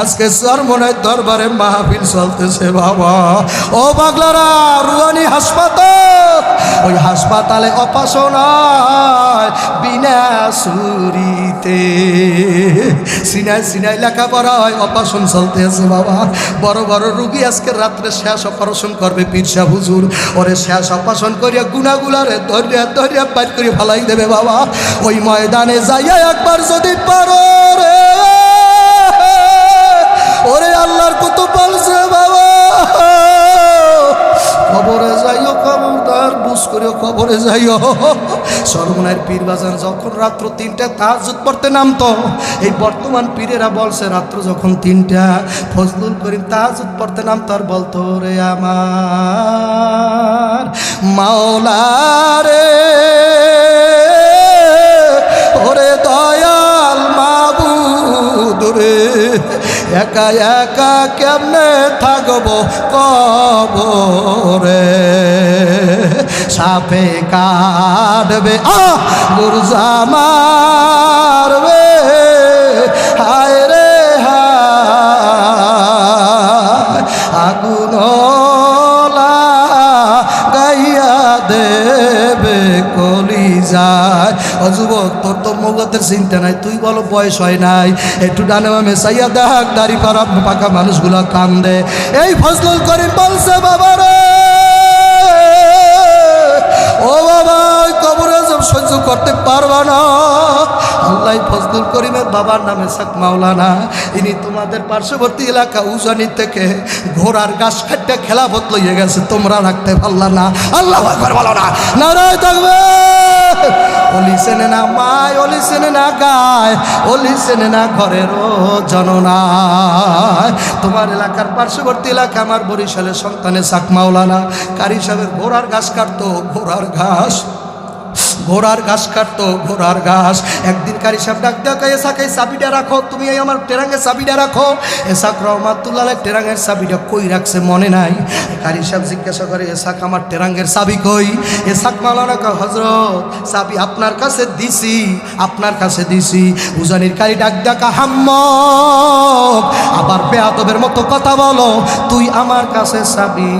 আজকে সরমনের দরবারে মাহফিল চলতেছে, বাবা। ও পাগলারা রুয়ানি হাসপাতাল। ওই হাসপাতালে অপারেশন হয় বিনা সুরিতে সিনাই সিনাই লেখাপড়া হয় অপারেশন চলতে আছে বাবা। বড় বড় রুগী আজকে রাত্রে শেষ অপারেশন করবে পিরসা হুজুর। ওরে শেষ অপারেশন করিয়া গুনাগুলারে ধরিয়া ধরিয়া বাইর করে ফালাই দেবে, বাবা। ওই ময়দানে যাইয়া একবার যদি পারো রে। ওরে আল্লাহর কত বলছে, বাবা। খবরে যাইও খবরদার বুঝ করিও খবরে যাইও। সর্বনায়ের পীর বাজার যখন রাত্র তিনটা তাহাজুদ পড়তে নামতো, এই বর্তমান পীরেরা বলছে, রাত্র যখন তিনটা, ফজলুল করিম তাহাজুদ পড়তে নামতো, আর বলতো রে আমার মাওলা রে একা একা কেমনে থাকব কবরে? সাপে কাটবে আ গুরজা যুবক, তোর তো মগতের চিন্তা নাই, তুই বলো বয়স হয় নাই। একটু ডানে বামে চাইয়া দেখ, দাড়ি পাড়া পাকা কান দে এই ফজলুল করিম বলছে বাবা সহ্য করতে পারবা না। আল্লাহ ফজলুল করিমের বাবার নামে সাক মাওলানা, ইনি তোমাদের পার্শ্ববর্তী এলাকা উজানি থেকে ঘোড়ার গাছ খাটটা খেলা বদলইয়ে গেছে, তোমরা রাখতে পারলা না। আল্লাহ বলো না। নারায় থাকবে। অলি সেনে না মায়, অলি সেনে না গায়, অলি সেনে না ঘরের জননায় তোমার এলাকার পার্শ্ববর্তী এলাকা আমার বরিশালের সন্তানের সাক মাওলানা, কারি সাহেবের ঘোড়ার ঘাস কাটতো, ঘোড়ার ঘাস ঘোড়ার ঘাস কাটতো, ঘোড়ার ঘাস। একদিন কারি সাহেব ডাক দেখা এসাক চাবিটা রাখো, তুমি এই আমার টেরাঙ্গের চাবিটা রাখো। এসাক রহমাতুল্লাহ টেরাঙ্গের চাবিটা কই রাখছে মনে নাই। কারি সাহেব জিজ্ঞাসা করে, এসাক, আমার টেরাঙ্গের চাবি কই? এসাক মালানা কয় হজরত চাবি আপনার কাছে দিছি, আপনার কাছে দিছি। উজানির কারি ডাক ডাকা হাম্ম আবার বেয়াদবের মতো কথা বলো, তুই আমার কাছে চাবি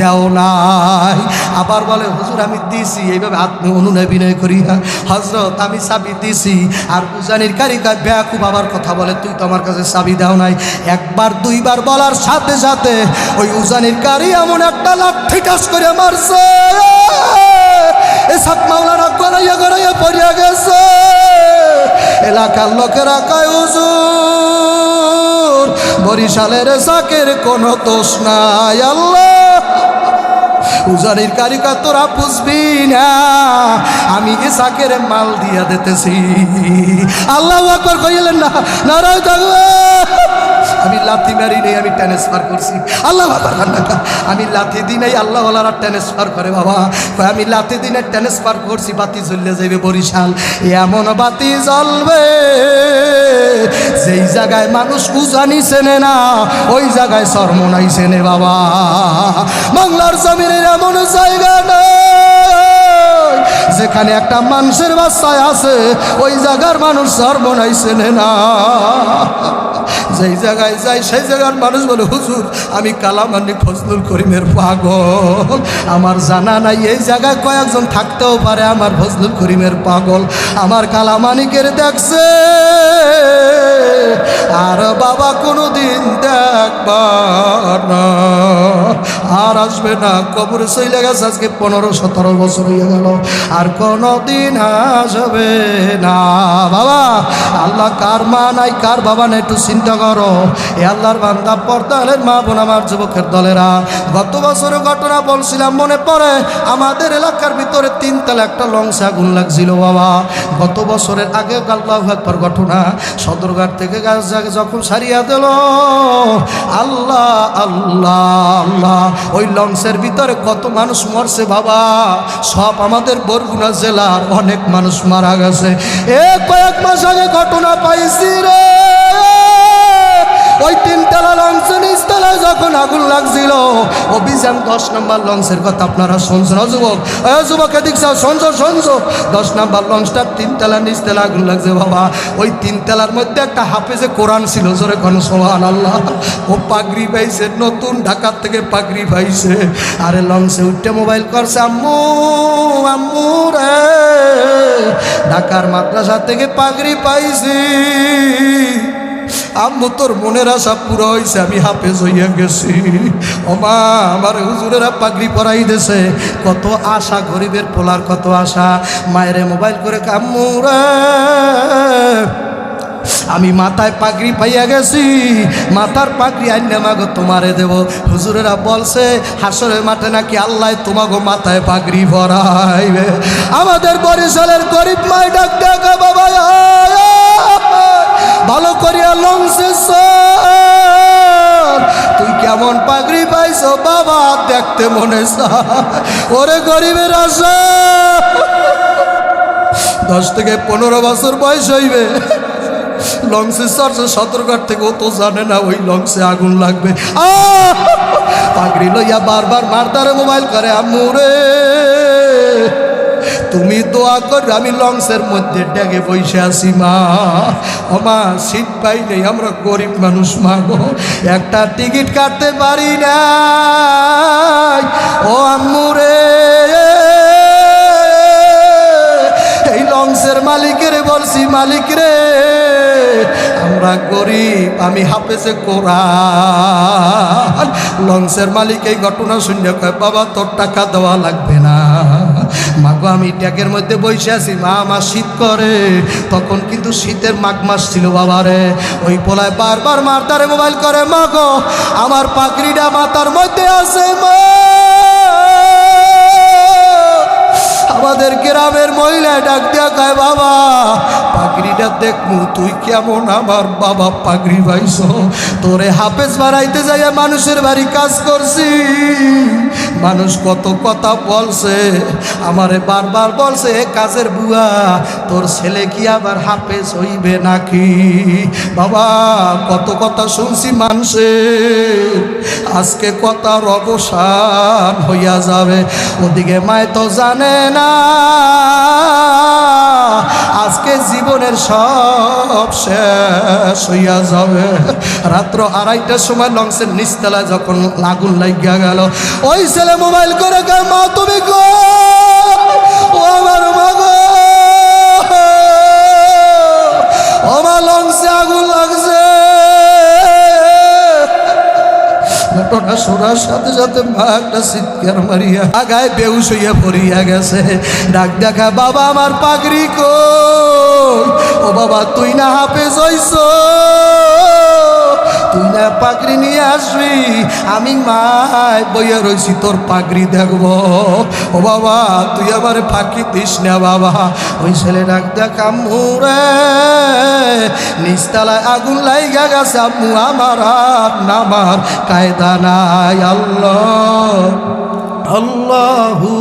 দেও নাই। আবার বলে, হুজুর, আমি দিছি। এইভাবে আত্ম অনুনয় করি হজরত আমি চাবি দিছি। আর উজানির কারিকার বেয়াকুব আবার কথা বলে, তুই তো আমার কাছে চাবি দেও নাই। একবার, দুইবার বলার সাথে সাথে ওই উজানির কারি এমন একটা লাঠি টাস করে মারছে। গড়াইয়া পড়িয়া গেছে। এলাকার লোকেরা কয় বরিশালের সাকের কোনো দোষ নাই। আল্লাহ উজানির কারিকা তোরা বুঝবি না। আমি ইসাকের মাল দিয়া দিতেছি। আল্লাহ আকবর কইলেন না, নারায় থাকবে। আমি লাথি মারি নেই, আমি ট্রান্সফার করছি। আল্লাহ। আমি লাথি দিনেই আল্লাহ ওলারা ট্রান্সফার করে, বাবা। আমি লাথি দিনে ট্রান্সফার করছি, বাতি জ্বললে যাবে বরিশাল। এমন বাতি জ্বলবে, যেই জায়গায় মানুষ উজানি চেনে না ওই জায়গায় সরমনাই চেনে বাবা। বাংলার জমিনের এমন জায়গা নেই, যেখানে একটা মানুষের বাচ্চায় আছে, ওই জায়গার মানুষ সর্বনাই চেনে না। যেই জায়গায় যাই, সেই জায়গার মানুষ বলে, হুজুর, আমি কালামানি ফজলুল করিমের পাগল। আমার জানা নাই, এই জায়গায় কয়েকজন থাকতেও পারে আমার ফজলুল করিমের পাগল। আমার কালামানিকের দেখছে, আর বাবা কোনোদিন দেখবার না। আর আসবে না। কবর চলে গেছে আজকে পনেরো, সতেরো বছর হয়ে গেল। আর কোনোদিন আসবে না। বাবা, আল্লাহ কার মা নাই, কার বাবা নাই, একটু চিন্তা করো। এ আল্লাহর বান্দা পর্দালের মা বোন আমার যুবকের দলেরা। গত বছরের ঘটনা বলছিলাম, মনে পড়ে আমাদের এলাকার ভিতরে তিন তিনতলা একটা লংসে আগুন লাগছিল বাবা। গত বছরের আগে আল্লাহ একবার ঘটনা সদরঘাট থেকে গাছ যখন সারিয়া দিল, আল্লাহ আল্লাহ আল্লাহ ওই লংসের ভিতরে কত মানুষ মরছে বাবা। সব আমাদের বরগুনা জেলার অনেক মানুষ মারা গেছে। এ কয়েক মাস আগে ঘটনা পাইছি রে। ওই তিনতলা লঞ্চ, নিচতলায় যখন আগুন লাগছিল, অভিযান দশ নম্বর লঞ্চের কথা আপনারা শুনছেন। যুবক যুবক, এদিক চাও শুনছো শুনছো? দশ নম্বর লঞ্চটা তিনতলা নিচতলা আগুন লাগছে বাবা। ওই তিন তিনতলার মধ্যে একটা হাফেজে কোরআন ছিল, জোরে কোন সোহান আল্লাহ ও পাগড়ি পাইছে, নতুন ঢাকার থেকে পাগড়ি পাইছে। আরে লঞ্চে উঠতে মোবাইল করছে, আম্মু আম্মু রে। ঢাকার মাদ্রাসা থেকে পাগড়ি পাইছি। আম্মু তোর মনের আশা পুরো হয়েছে আমি হাফেজ হইয়া গেছি। ওমা, আমার হুজুরেরা পাগড়ি পরাই দেছে। কত আশা, গরিবের পোলার কত আশা। মায়েরে মোবাইল করে কাম্মু রে। আমি মাথায় পাগড়ি পাইয়া গেছি। মাথার পাগড়ি আইনে মাগো, তোমারে দেব। হুজুরেরা বলছে, হাসরের মাঠে নাকি আল্লাহ তোমাগো মাথায় পাগড়ি ভরাইবে আমাদের বরিশালের গরিব মাই ডাক দেখা লংসে তুই কেমন পাগড়ি পাইছো বাবা? দেখতে মনে ওরে গরিবের আশা। দশ থেকে পনেরো বছর বয়স হইবে। লংসে চড়ছে সতর্কার থেকে ও তো জানে না, ওই লংসে আগুন লাগবে। আহ! পাগড়ি লইয়া বারবার মারতারে মোবাইল করে আম্মুরে তুমি দোয়া করে, আমি লংসের মধ্যে ডেগে বসে আছি, মা। ওমা সিট পাই নেই আমরা গরিব মানুষ, মা গো। একটা টিকিট কাটতে পারি না ও আম্মুরে এই লংসের মালিকের বলছি, মালিক রে, আমরা গরিব, আমি হাফেজে কোরআন। লংসের মালিক এই ঘটনা শুনে বাবা, তোর টাকা দেওয়া লাগবে না। মাগো, আমি ট্যাগের মধ্যে বসে আছি। মা আমার শীত করে। তখন কিন্তু শীতের মাঘ মাস ছিল বাবারে ওই পোলায় বারবার মারতারে মোবাইল করে, মাগো, আমার পাকড়িটা মাথার মধ্যে আছে, মা। আমাদের গ্রামের মহিলা ডাক দিয়া কয়, বাবা, পাগড়িটা দেখমু, তুই কেমন আমার বাবা পাগড়ি পাইছ? তোরে হাফেজ বাড়াইতে যাইয়া মানুষের বাড়ি কাজ করছি। মানুষ কত কথা বলছে, আমারে বারবার বলছে কাজের বুয়া, তোর ছেলে কি আবার হাফেজ হইবে নাকি? বাবা, কত কথা শুনছি মানুষের, আজকে কথার অবসান হইয়া যাবে। ওদিকে মায় তো জানে না আজকে জীবনের সব শেষ হইয়া যাবে। রাত্র আড়াইটার সময় লঞ্চের নিচতলায় যখন আগুন লাগিয়া গেল, ওই ছেলে মোবাইল করে মা, তুমি গো ও আমার মা গো। ও মা, লঞ্চে আগুন লাগছে। ঘটনা শোনার সাথে সাথে মা একটা চিৎকার মারিয়া আগায় বেউস হইয়া পড়িয়া গেছে। ডাক দেখা বাবা, আমার পাগড়ি কো ও বাবা, তুই না হাফে হইছ? তুই না পাগড়ি আসবি? আমি মায় বইয়া রয়েছি তোর পাগড়ি দেখব। ও বাবা, তুই আবার ফাঁকি দিস না বাবা। ওই ছেলে ডাক দেখা মুরে নিস্তালায় আগুন লাইগা গেছে, আম্মু, আমার আর নামার কায়দা নাই, আল্লাহ। আল্লাহু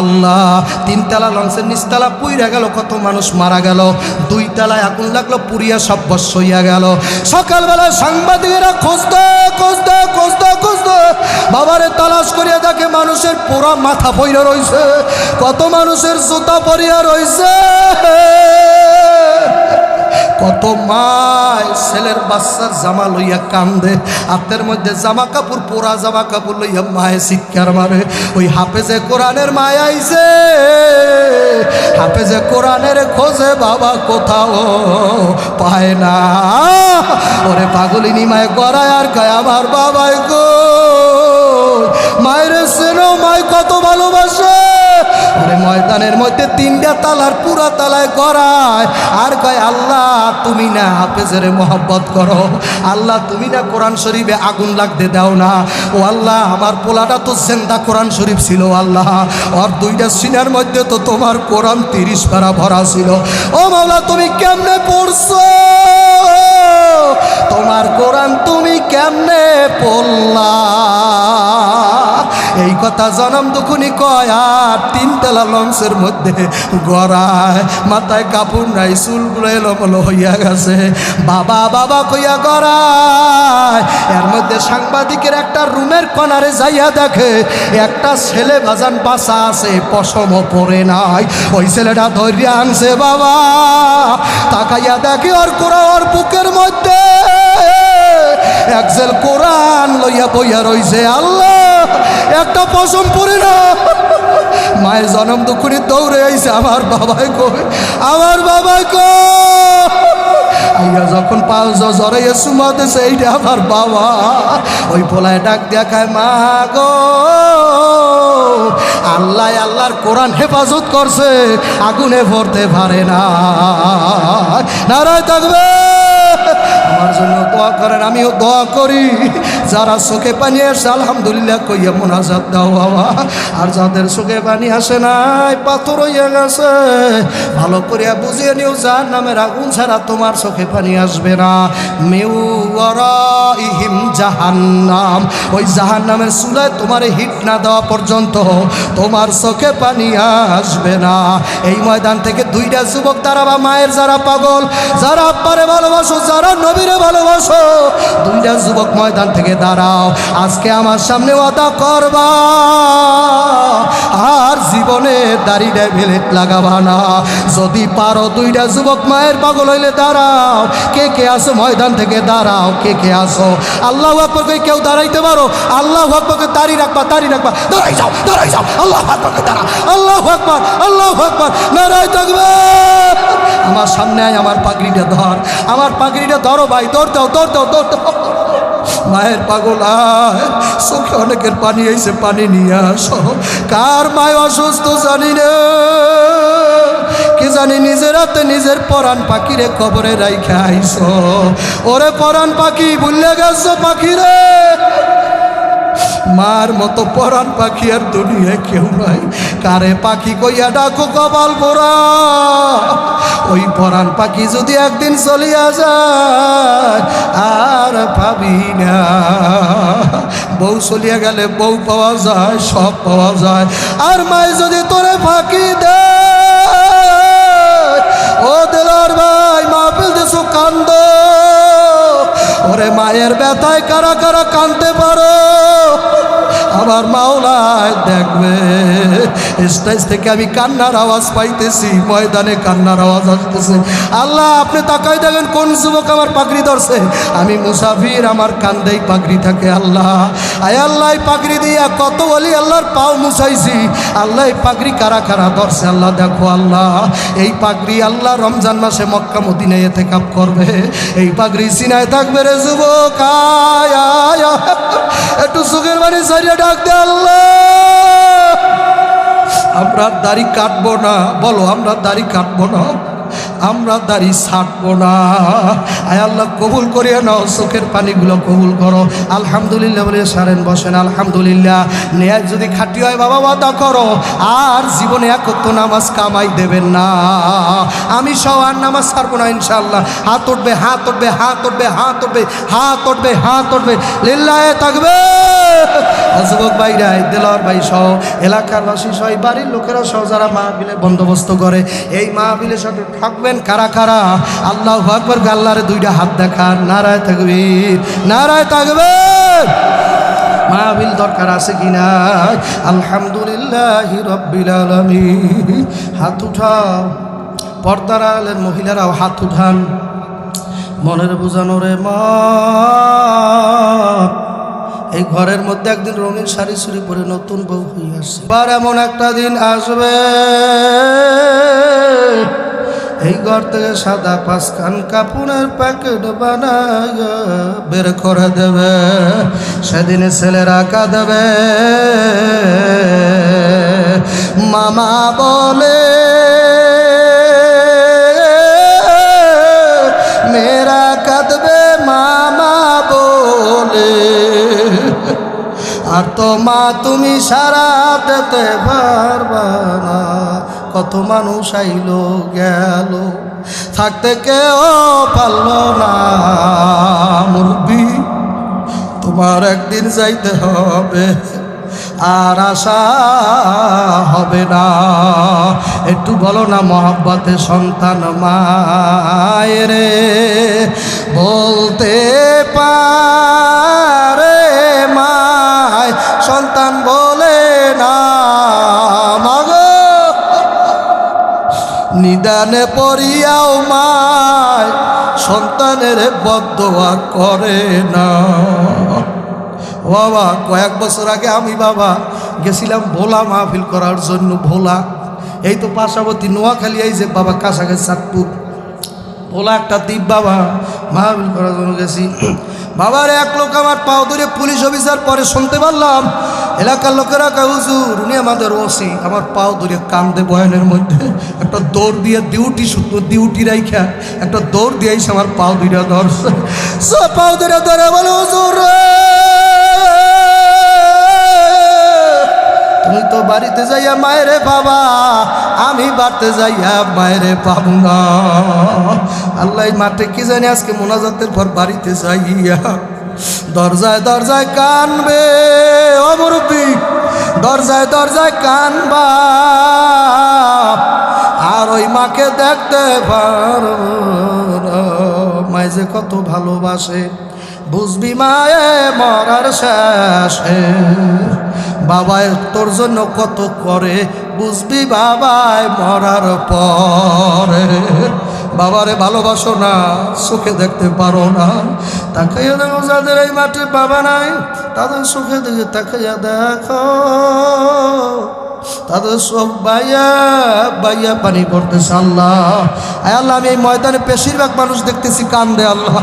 আল্লাহ। তিনতলা লঞ্চের নিচতলা পুইরা গেল, কত মানুষ মারা গেল। দুই তলায় আগুন লাগল পুরিয়া সব বস হইয়া গেল। সকালবেলা সাংবাদিকেরা খুঁজতে খুঁজতে খুঁজতে খুঁজতে বাবারে তালাশ করিয়া দেখে মানুষের পুরা মাথা পইরা রইছে, কত মানুষের জুতা পরিয়া রইছে। কত মায় ছেলের বাচ্চার জামা লইয়া কান্দে, হাতের মধ্যে জামা কাপড়, পোড়া জামা কাপড় লইয়া মায়ে শিক্ষার মারে। ওই হাফেজে কোরআনের মায় আইছে, হাফেজে কোরআনের খোঁজে বাবা কোথাও পায় না। ওরে পাগলিনী মায় গড়ায় আর কয় আমার বাবাই গো মায়ের সেনো মায় কত ভালোবাসে ওরে মধ্যে তিনটা তালার পুরা তালায় গড়ায়। আর কয়, আল্লাহ, তুমি না হাফেজের মোহাব্বত করো। আল্লাহ, তুমি না কোরআন শরীফে আগুন লাগতে দাও না। ও আল্লাহ, আমার পোলাটা তো জেন্দা কোরআন শরীফ ছিল, আল্লাহ। ওর দুইটা সিনার মধ্যে তো তোমার কোরআন তিরিশ পারা ভরা ছিল। ও মাওলা, তুমি কেমনে পড়ছো? তোমার কোরআন তুমি কেমনে পড়লা? এই কথা জনম দুখুনি কয়, আর তিনতলা লঞ্চের মধ্যে গড়ায় মাথায় কাপড় নাই, চুলগুলো এলোমেলো হইয়া গেছে। বাবা বাবা কইয়া গড়ায়। এর মধ্যে সাংবাদিকের একটা রুমের কনারে যাইয়া দেখে, একটা ছেলে বাজান বাসা আছে, পশম পরে নাই। ওই ছেলেটা ধৈর্য আনছে, বাবা। তাকাইয়া দেখে ওর কোরা ওর বুকের মধ্যে একজেল কোরআন লইয়া বইয়া রইছে। আল্লাহ একটা পশম পরে না। মায়ের জনম দুঃখুনি দৌড়ে আইছে আমার বাবাই কই, আমার বাবাই কই। আইয়া যখন পাও জড়াইয়া সুমাতেছে এইটা আমার বাবা। ওই পোলায় ডাক দেখায় মা গো, আল্লাহ, আল্লাহর কোরআন হেফাজত করছে, আগুনে ভরতে পারে না। নারায় থাকবে। আমার জন্য দোয়া করেন, আমিও দোয়া করি। যারা চোখে পানি আসে, আলহামদুলিল্লাহ কইয়া মোনাজাত দাও বাবা। আর যাদের চোখে পানি আসে নাই, পাথর হইয়া গেছে। ভালো করিয়া বুঝিয়ে নিও যার নামের আগুন ছাড়া তোমার চোখে পানি আসবে না। মেউ ইহিম জাহান্নাম। ওই জাহান্নামের চুলায় তোমার হিট না দেওয়া পর্যন্ত তোমার চোখে পানি আসবে না। এই ময়দান থেকে দুইটা যুবক দাঁড়াবা মায়ের, যারা পাগল, যারা আব্বারে ভালোবাসো, যারা নবীরে ভালোবাসো, দুইটা যুবক ময়দান থেকে দাঁড়াও। আজকে আমার সামনে ওয়াদা করবা, আর জীবনে দাড়িটা ভেলেট লাগাবা না। যদি পারো দুইটা যুবক মায়ের পাগল হইলে দাঁড়াও। কে কে আসো ময়দান থেকে দাঁড়াও, কে কে আসো আল্লাহ আকবরকে কেউ দাঁড়াইতে পারো? আল্লাহ আকবরকে দাঁড়িয়ে রাখবা দাঁড়িয়ে রাখবা। দাঁড়াই যাও দাঁড়াই যাও। আল্লাহ আকবরকে দাঁড়া। আল্লাহ আকবর আল্লাহ আকবর। নারায় থাকবে আমার সামনে আয়, আমার পাগড়িটা ধর। আমার পাগড়িটা ধরো ভাই দৌড় দাও দৌড় দাও দৌড় দাও। মায়ের পাগল, আয়। চোখে অনেকের পানি এসে পানি নিয়ে আসো। কার মায় অসুস্থ জানি না? কি জানি নিজের হাতে নিজের পরাণ পাখিরে কবরে রাইখা আইসো। ওরে পরাণ পাখি ভুললে গেছো পাখিরে? মার মতো পরাণ পাখি আর দুনিয়ায় কেউ নাই। কারে পাখি কইয়া ডাকো কপাল পোড়া ওই পরাণ পাখি যদি একদিন চলিয়া যায়, আর পাবি না। বউ চলিয়া গেলে বউ পাওয়া যায়, সব পাওয়া যায়। আর মাই যদি তোরে ফাঁকি দেয় কান্দ। ওরে মায়ের ব্যথায় কারা কারা কানতে পারো? আমার মাওলায় দেখবে। স্টেজ থেকে আমি কান্নার আওয়াজ পাইতেছি, ময়দানে কান্নার আওয়াজ আসতেছে। আল্লাহ, আপনি তাকাই দেখেন কোন যুবক আমার পাগড়ি ধরছে। আমি মুসাফির, আমার কান্দেই পাগড়ি থাকে আল্লাহ। আয় আল্লাহ পাগড়ি দিয়া কত বলি আল্লাহর পাও মুছাইছি। আল্লাহ, এই পাগড়ি কারা কারা ধরছে? আল্লাহ, দেখো আল্লাহ। এই পাগড়ি আল্লাহ রমজান মাসে মক্কা, মদিনায় এতে কাপ করবে। এই পাগড়ি সিনায় থাকবে রে যুবক, আয় আয়। একটু সুখের বাড়ি সারিয়ে ডাক দে আল্লাহ। আমরা দাড়ি কাটবো না বলো আমরা দাড়ি কাটবো না। আমরা দাড়ি ছাটবো না। আয় আল্লাহ, কবুল করিয়ে নাও, চোখের পানিগুলো কবুল করো। আলহামদুলিল্লাহ বলে সারেন, বসেন, আলহামদুলিল্লাহ। নেয়াজ যদি খাটি হয়, বাবা বাদা করো। আর জীবনে একত্র নামাজ কামাই দেবেন না। আমি সব আর নামাজ ছাড়বো না ইনশাল্লাহ হাত উঠবে হাত উঠবে হাত উঠবে হাত উঠবে হাত উঠবে হাত উঠবে। লিল্লায় থাকবে যুবক ভাইরা দেলার ভাই সহ এলাকার বাসী সহ বাড়ির লোকেরা সহ যারা মাহবিলে বন্দোবস্ত করে, এই মাহবিলের সাথে থাকবেন কারা কারা? আল্লাহ আকবর আল্লাহরে দুইটা হাত দেখার নারায় থাকবে নারায় থাকবে মাহবিল দরকার আছে কি না আলহামদুলিল্লাহ রব্বিল আলামিন। হাত উঠাও। পর্দার আলের মহিলারাও হাত উঠান। মনের বোঝানো রে মা। এই ঘরের মধ্যে একদিন রঙিন শাড়ি চুরি পরে নতুন বউ হয়ে আসছে। এমন একটা দিন আসবে। এই ঘর থেকে সাদা পাঁচ কান কাপুনের প্যাকেট বানায় বের করে দেবে, সেদিন সেদিনে ছেলেরা কাঁদবে মামা বলে, মেয়েরা কাঁদবে মামা বলে। আর তো মা তুমি সারা দিতে পারবা না। কত মানুষ আইলো, গেল। থাকতে কেউ পারল না, মুরব্বী। তোমার একদিন যাইতে হবে, আর আশা হবে না। একটু বলো না, মহাব্বতে সন্তান মায়েরে, বলতে পারে নিদানে পড়িয়াও মায়, সন্তানের বদোয়া করে না। বাবা, কয়েক বছর আগে আমি বাবা গেছিলাম ভোলা মাহফিল করার জন্য, ভোলা। এই তো পাশাপাশি নোয়াখালী, এই যে বাবা কাছাকাছি চাঁদপুর। ভোলা একটা দ্বীপ বাবা, মাহফিল করার জন্য গেছি। বাবার এক লোক আমার পাও ধরে পুলিশ অফিসার পরে শুনতে পারলাম এলাকার লোকেরা কয়, হুজুর, উনি আমাদের ওসি। আমার পাও ধরে কান্দে বয়ানের মধ্যে। একটা দৌড় দিয়ে ডিউটি, শুধু ডিউটি রাইখা, একটা দৌড় দিয়ে আমার পাও দুইটা ধরছে। সব পাও ধরে ধরে বলে, হুজুর তুমি তো বাড়িতে যাইয়া মায়েরে বাবা, আমি বাড়তে যাইয়া মায়েরে পাবো না। আল্লাহ মাঠে কি জানি আজকে মোনাজাতের পর বাড়িতে যাইয়া দরজায় দরজায় কানবে অমরূপী দরজায় দরজায় কানবা। আর ওই মাকে দেখতে পার। মায় যে কত ভালোবাসে, বুঝবি মায়ে মরার শেষে। বাবায় তোর জন্য কত করে, বুঝবি বাবায় মরার পরে। বাবারে ভালোবাসো না, সুখে দেখতে পারো না। তাকাইয়া দেখো যাদের এই মাঠে বাবা নাই, তাদের সুখে দেখে তাকাইয়া দেখো। তাদের সব বাইয়া বাইয়া পানি পড়তেছে আল্লাহ। আয় আল্লাহ, আমি এই ময়দানে বেশিরভাগ মানুষ দেখতেছি কান্দে আল্লাহ।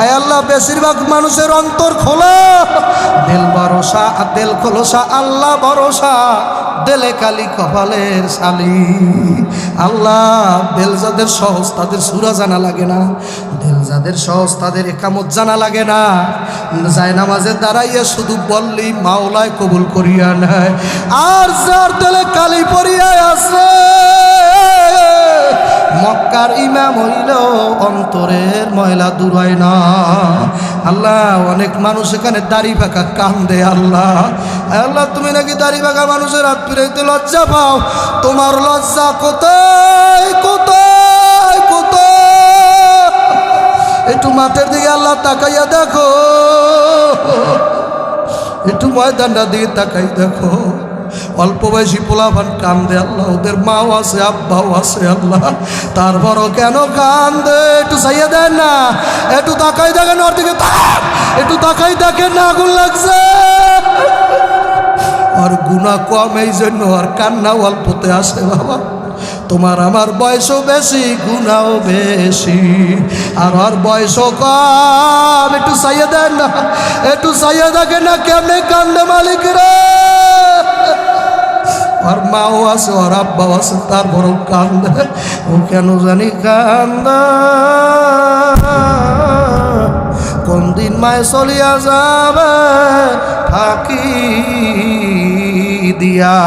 আয় আল্লাহ, বেশিরভাগ মানুষের অন্তর খোলা। দিল ভরসা, দিল খোলসা, আল্লাহ ভরসা। দেলে কালি কপালের শালি। আল্লাহ, বেলজাদের সহজ, তাদের সুরা জানা লাগে না। বেলজাদের সহজ, তাদের একামত জানা লাগে না। যায় নামাজে দাঁড়াইয়া শুধু বললি, মাওলায় কবুল করিয়া নেয়। আর যার দিলে কালি পরিয়া আছে, মক্কার ইমাম হইল অন্তরের ময়লা দূর হয় না। আল্লাহ, অনেক মানুষ এখানে দাড়ি ফাঁকা কান্দে, আল্লাহ। আল্লাহ, তুমি নাকি দাড়ি ফাঁকা মানুষের হাত ফিরাইতে লজ্জা পাও? তোমার লজ্জা কোথায় কোথায় কোথায়? একটু মাঠের দিকে আল্লাহ তাকাইয়া দেখো। একটু ময়দানটা দিকে তাকাই দেখো। অল্প বয়সী পোলাভান কান্দে আল্লাহ ওদের মাও আছে, আব্বাও আছে, আল্লাহ। তারপরও কেন কান্দে? একটু চাইয়ে দেন না। একটু তাকাই দেখেন ওর দিকে। একটু তাকাই দেখেন না, আগুন লাগছে। আর গুণা কম এই জন্য আর কান্না অল্পতে আসে, বাবা। তোমার আমার বয়সও বেশি গুণাও বেশি। আর ওর বয়সও কম। একটু চাইয়ে দেন না। একটু চাইয়ে দেখেন না, কেমনে কান্দে মালিক রে। ওর মাও আছে ওর আব্বাও আছে তারপরেও কান্দে। ও কেন জানি কান্দা। কোন দিন মায় চলিয়া যাবে, ফাঁকি দিয়া।